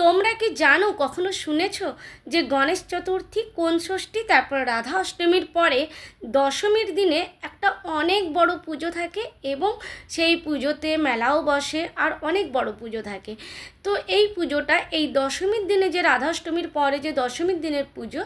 তোমরা কি জানো, কখনো শুনেছ যে গণেশ চতুর্থী কোন ষষ্ঠী, তারপর রাধা অষ্টমীর পরে দশমীর দিনে একটা অনেক বড় পুজো থাকে এবং সেই পুজোতে মেলাও বসে আর অনেক বড় পুজো থাকে? তো এই পুজোটা, এই দশমীর দিনে যে রাধা অষ্টমীর পরে যে দশমীর দিনের পুজো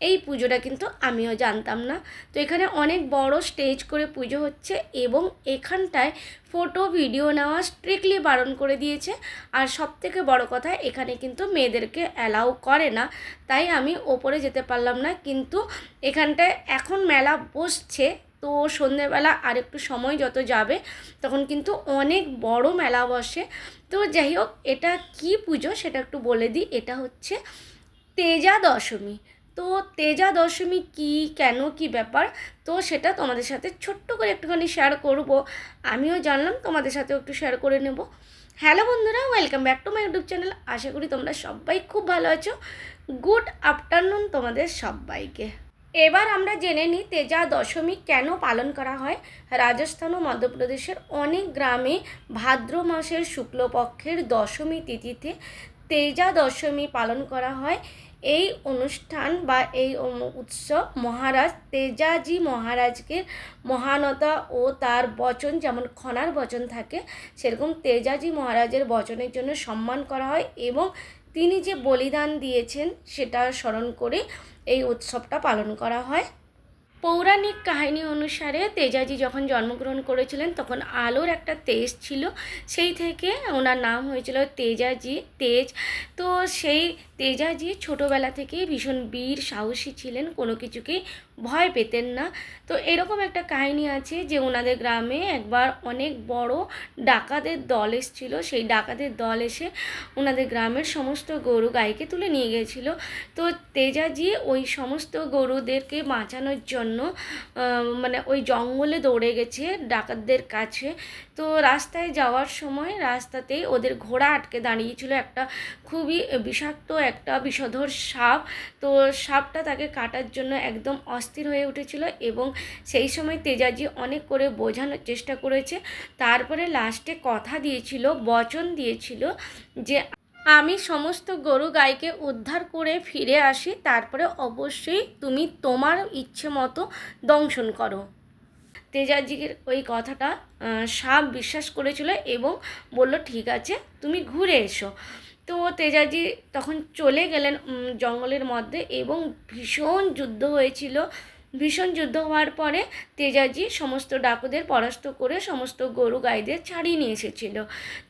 এই পুজোটা কিন্তু আমিও জানতাম না। তো এখানে অনেক বড় স্টেজ করে পুজো হচ্ছে এবং এখানটায় ফটো ভিডিও নেওয়া স্ট্রিক্টলি বারণ করে দিয়েছে। আর সব থেকে বড় কথা, এখানে কিন্তু মেয়েদেরকে অ্যালাউ করে না। তাই আমি ওপরে যেতে পারলাম না। কিন্তু এখানটায় এখন মেলা বসছে। তো সন্ধেবেলা আর একটু সময় যত যাবে, তখন কিন্তু অনেক বড় মেলা বসে। তো যাই হোক, এটা কি পুজো সেটা একটু বলে দিই। এটা হচ্ছে তেজা দশমী। তো তেজা দশমী কি, কেন কি ব্যাপার, তো সেটা তোমাদের সাথে ছোট্ট করে একটুখানি শেয়ার করব। আমিও জানলাম, তোমাদের সাথেও একটু শেয়ার করে নেব। হ্যালো বন্ধুরা welcome back to my YouTube channel আশা করি তোমরা সবাই খুব ভালো আছো। গুড আফটারনুন তোমাদের সবাইকে। এবার আমরা জেনে নিই, তেজা দশমী কেন পালন করা হয়? রাজস্থান ও মধ্যপ্রদেশের অনেক গ্রামে ভাদ্র মাসের শুক্লপক্ষের দশমী তিথিতে তেজা দশমী পালন করা হয়। এই অনুষ্ঠান বা এই উৎসব মহারাজ তেজাজি মহারাজকে মহানতা ও তার বচন যেমন খনার বচন থাকে, সেরকম তেজাজি মহারাজের বচনের জন্য সম্মান করা হয় এবং তিনি যে বলিদান দিয়েছেন সেটা স্মরণ করে এই উৎসবটা পালন করা হয়। পৌরাণিক কাহিনী অনুসারে তেজাজি যখন জন্মগ্রহণ করেছিলেন, তখন আলোর একটা তেজ ছিল। সেই থেকে ওনার নাম হয়েছিল তেজাজি, তেজ। তো সেই তেজাজি ছোটোবেলা থেকেই ভীষণ বীর, সাহসী ছিলেন, কোনো কিছুকেই ভয় পেতেন না। তো এরকম একটা কাহিনী আছে যে ওনাদের গ্রামে একবার অনেক বড় ডাকাতের দল এসেছিল। সেই ডাকাতের দল এসে ওনাদের গ্রামের সমস্ত গরু গাইকে তুলে নিয়ে গিয়েছিল তো তেজাজি ওই সমস্ত গরুদেরকে বাঁচানোর জন্য আহ, মানে ওই জঙ্গলে দৌড়ে গেছে ডাকাতদের কাছে। তো রাস্তায় যাওয়ার সময় রাস্তাতেই ওদের ঘোড়া আটকে দাঁড়িয়েছিল একটা খুবই বিষাক্ত একটা বিষধর সাপ। তো সাপটা তাকে কাটার জন্য একদম অস্থির হয়ে উঠেছিল এবং সেই সময় তেজাজি অনেক করে বোঝানোর চেষ্টা করেছে। তারপরে লাস্টে কথা দিয়েছিল বচন দিয়েছিল যে আমি সমস্ত গরু গাইকে উদ্ধার করে ফিরে আসি, তারপরে অবশ্যই তুমি তোমার ইচ্ছে মতো দংশন করো। তেজাজির ওই কথাটা সাপ বিশ্বাস করেছিল এবং বলল, ঠিক আছে, তুমি ঘুরে এসো। তো তেজাজি তখন চলে গেলেন জঙ্গলের মধ্যে এবং ভীষণ যুদ্ধ হয়েছিল। ভীষণ যুদ্ধ হওয়ার পরে তেজাজি সমস্ত ডাকুদের পরাস্ত করে সমস্ত গরু গাইদের ছাড়িয়ে নিয়ে এসেছিল।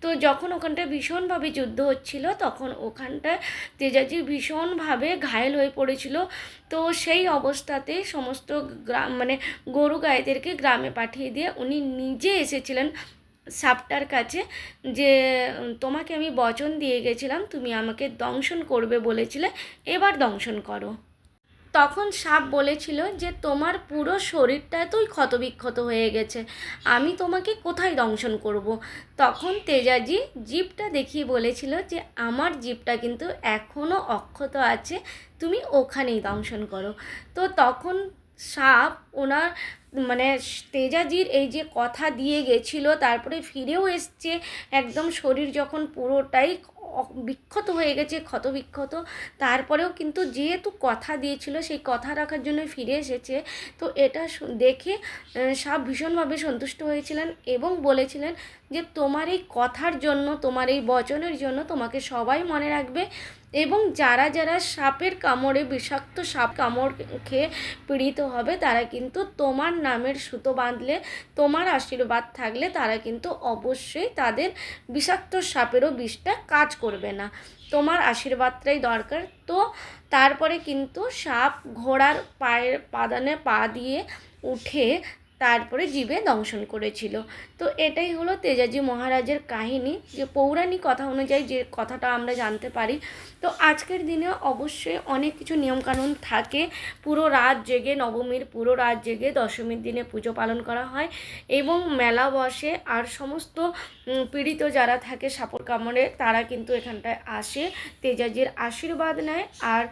তো যখন ওখানটায় ভীষণভাবে যুদ্ধ হচ্ছিল, তখন ওখানটায় তেজাজি ভীষণভাবে ঘায়েল হয়ে পড়েছিল। তো সেই অবস্থাতে সমস্ত গ্রাম মানে গরু গাইদেরকে গ্রামে পাঠিয়ে দিয়ে উনি নিজে এসেছিলেন সাপটার কাছে যে, তোমাকে আমি বচন দিয়ে গেছিলাম, তুমি আমাকে দংশন করবে বলেছিলে, এবার দংশন করো। তখন সাপ বলেছিল যে, তোমার পুরো শরীরটা তুই ক্ষতবিক্ষত হয়ে গেছে। আমি তোমাকে কোথায় দংশন করব। তখন তেজাজি জীবটা দেখিয়ে বলেছিল যে, আমার জীবটা কিন্তু এখনও অক্ষত আছে। তুমি ওখানেই দংশন করো। তো তখন সাপ ওনার মানে তেজাজির এই যে কথা দিয়ে গেছিল, তারপরে ফিরেও এসছে। একদম শরীর যখন পুরোটাই বিক্ষত হয়ে গেছে ক্ষত বিক্ষত তারপরেও কিন্তু যেহেতু কথা দিয়েছিল, সেই কথা রাখার জন্য ফিরে এসেছে। তো এটা দেখে সব ভীষণভাবে সন্তুষ্ট হয়েছিলেন এবং বলেছিলেন যে, তোমার এই কথার জন্য, তোমার এই বচনের জন্য তোমাকে সবাই মনে রাখবে। এবং যারা যারা সাপের কামড়ে বিষাক্ত সাপ কামড় খেয়ে পীড়িত হবে, তারা কিন্তু তোমার নামের সুতো বাঁধলে, তোমার আশীর্বাদ থাকলে তারা কিন্তু অবশ্যই তাদের বিষাক্ত সাপেরও বিষটা কাজ করবে না। তোমার আশীর্বাদটাই দরকার। তো তারপরে কিন্তু সাপ ঘোড়ার পায়ের পাদানে পা দিয়ে উঠে তারপরে জীবে দংশন করেছিল। তো এটাই হলো তেজাজি মহারাজের কাহিনী, যে পৌরাণিক কথা অনুযায়ী যে কথাটা আমরা জানতে পারি। তো আজকের দিনে অবশ্যই অনেক কিছু নিয়মকানুন থাকে। পুরো রাত জেগে, নবমীর পুরো রাত জেগে দশমীর দিনে পুজো পালন করা হয় এবং মেলা বসে। আর সমস্ত পীড়িত যারা থাকে সাপর কামড়ে, তারা কিন্তু এখানটায় আসে, তেজাজির আশীর্বাদ নেয়। আর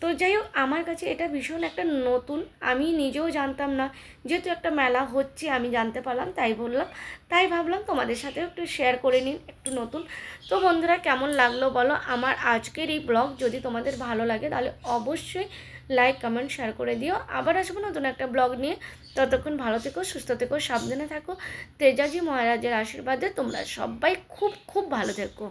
তো যাই হোক, আমার কাছে এটা ভীষণ একটা নতুন, আমি নিজেও জানতাম না যেহেতু যেহেতু একটা মেলা হচ্ছে, আমি জানতে পারলাম, তাই বললাম। তাই ভাবলাম তোমাদের সাথেও একটু শেয়ার করে নিন একটু নতুন। তো বন্ধুরা, কেমন লাগল বলো? আমার আজকের এই ব্লগ যদি তোমাদের ভালো লাগে, তাহলে অবশ্যই লাইক কমেন্ট শেয়ার করে দিও। আবার আসব নতুন একটা ব্লগ নিয়ে। ততক্ষণ ভালো থেকো, সুস্থ থেকো, সাবধানে থাকো। তেজাজি মহারাজের আশীর্বাদে তোমরা সবাই খুব খুব ভালো থেকো।